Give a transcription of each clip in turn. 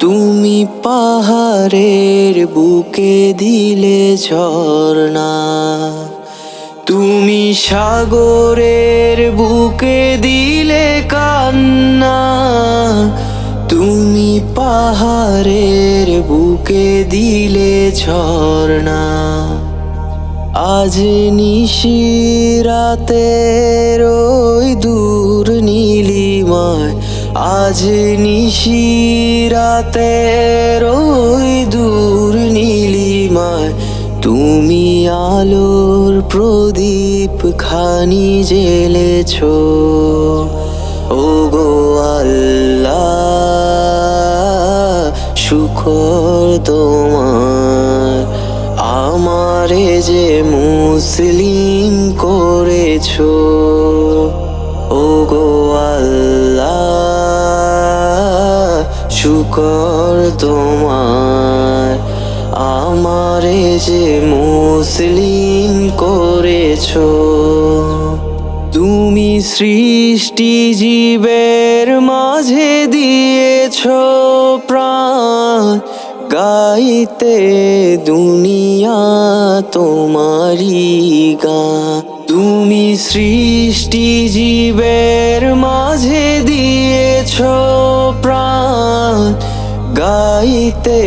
তুমি পাহাড়ের বুকে দিলে ঝর্ণা। তুমি সাগরের বুকে দিলে কান্না। তুমি পাহাড়ের বুকে দিলে ঝর্ণা। আজ নিশিরাতের ওই দূর নীলিমায় আজ নিশিরাতের ওই দূর নীলিমায় তুমি আলোর প্রদীপ খানি জেলেছ ও গো শুকর তোমার। আমারে যে মুসলিম করেছ। শুকর তোমার। আমারে যে মুসলিম করেছ, তুমি সৃষ্টি জীবের মাঝে দিয়েছ প্রাণ। গাইতে দুনিয়া তোমারি গান তুমি সৃষ্টি জীবের মাঝে দিয়েছ গাইতে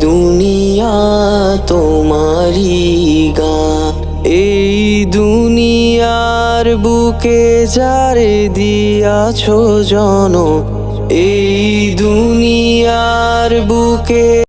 দুনিয়া তোমারি গান। এই দুনিয়ার বুকে যারে দিয়াছ জন এই দুনিয়ার বুকে